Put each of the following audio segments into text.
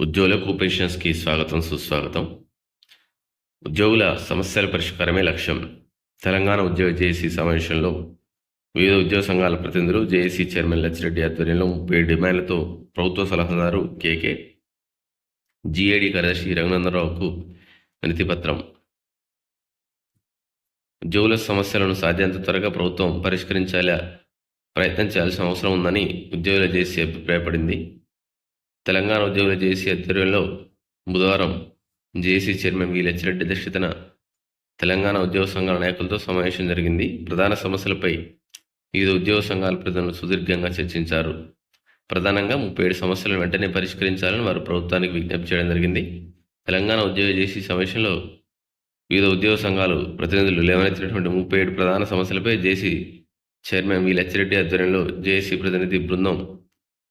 ఉద్యోగులకు పెన్షన్స్కి స్వాగతం సుస్వాగతం. ఉద్యోగుల సమస్యల పరిష్కారమే లక్ష్యం. తెలంగాణ ఉద్యోగ జేఏసీ సమావేశంలో వివిధ ఉద్యోగ సంఘాల ప్రతినిధులు జేఏసీ చైర్మన్ లచ్చిరెడ్డి ఆధ్వర్యంలో ముప్పై డిమాండ్లతో ప్రభుత్వ సలహాదారు కేకే జీఏడీ కార్యదర్శి రఘునందనరావుకు వినతిపత్రం. ఉద్యోగుల సమస్యలను సాధ్యంత త్వరగా ప్రభుత్వం పరిష్కరించేలా ప్రయత్నం చేయాల్సిన అవసరం ఉందని ఉద్యోగుల జేసీ అభిప్రాయపడింది. తెలంగాణ ఉద్యోగుల జేసీ ఆధ్వర్యంలో బుధవారం జేసీ చైర్మన్ వి లచ్చిరెడ్డి అధ్యక్షతన తెలంగాణ ఉద్యోగ సంఘాల నాయకులతో సమావేశం జరిగింది. ప్రధాన సమస్యలపై వివిధ ఉద్యోగ సంఘాల ప్రజలను సుదీర్ఘంగా చర్చించారు. ప్రధానంగా ముప్పై ఏడు సమస్యలను వెంటనే పరిష్కరించాలని వారు ప్రభుత్వానికి విజ్ఞప్తి చేయడం జరిగింది. తెలంగాణ ఉద్యోగ జేసీ సమావేశంలో వివిధ ఉద్యోగ సంఘాలు ప్రతినిధులు లేవనెత్తినటువంటి ముప్పై ఏడు ప్రధాన సమస్యలపై జేసీ చైర్మన్ వి లచ్చిరెడ్డి ఆధ్వర్యంలో జేఏసీ ప్రతినిధి బృందం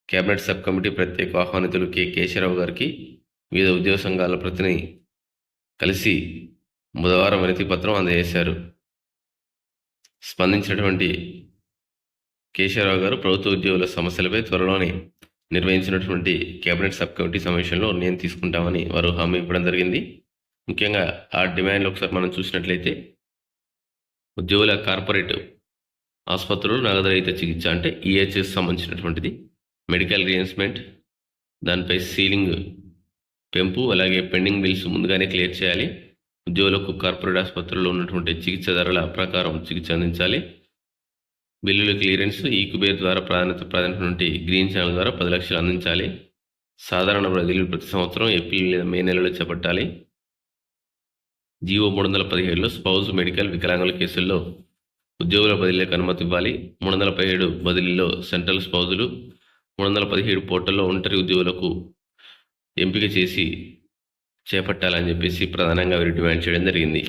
కేబినెట్ సబ్ కమిటీ ప్రత్యేక ఆహ్వానితులు కె. కేశవరావు గారికి వివిధ ఉద్యోగ సంఘాల ప్రతిని కలిసి బుధవారం వినతి పత్రం అందజేశారు. స్పందించినటువంటి కేశవరావు గారు ప్రభుత్వ ఉద్యోగుల సమస్యలపై త్వరలోనే నిర్వహించినటువంటి కేబినెట్ సబ్ కమిటీ సమావేశంలో నిర్ణయం తీసుకుంటామని వారు హామీ ఇవ్వడం జరిగింది. ముఖ్యంగా ఆ డిమాండ్లు ఒకసారి మనం చూసినట్లయితే ఉద్యోగుల కార్పొరేట్ ఆసుపత్రులు నగదురహిత చికిత్స అంటే ఈహెచ్ఎస్ సంబంధించినటువంటిది. మెడికల్ రియన్స్మెంట్ దానిపై సీలింగ్ పెంపు అలాగే పెండింగ్ బిల్స్ ముందుగానే క్లియర్ చేయాలి. ఉద్యోగులకు కార్పొరేట్ ఆసుపత్రుల్లో ఉన్నటువంటి చికిత్స ధరల ప్రకారం చికిత్స అందించాలి. బిల్లుల క్లియరెన్స్ ఈ కుబేర్ ద్వారా ప్రాధాన్యత ప్రాధాన్యత నుండి గ్రీన్ ఛానల్ ద్వారా పది లక్షలు అందించాలి. సాధారణ ప్రజలు ప్రతి సంవత్సరం ఏప్రిల్ లేదా మే నెలలో చేపట్టాలి. జీవో మూడు వందల పదిహేడులో స్పౌజ్ మెడికల్ వికలాంగుల కేసుల్లో ఉద్యోగుల బదిలీలకు అనుమతి ఇవ్వాలి. మూడు వందల పదిహేడు బదిలీలో సెంట్రల్ స్పౌజులు మూడు వందల పదిహేడు పోర్టల్లో ఒంటరి ఉద్యోగులకు ఎంపిక చేసి చేపట్టాలని చెప్పేసి ప్రధానంగా వీరు డిమాండ్ చేయడం జరిగింది.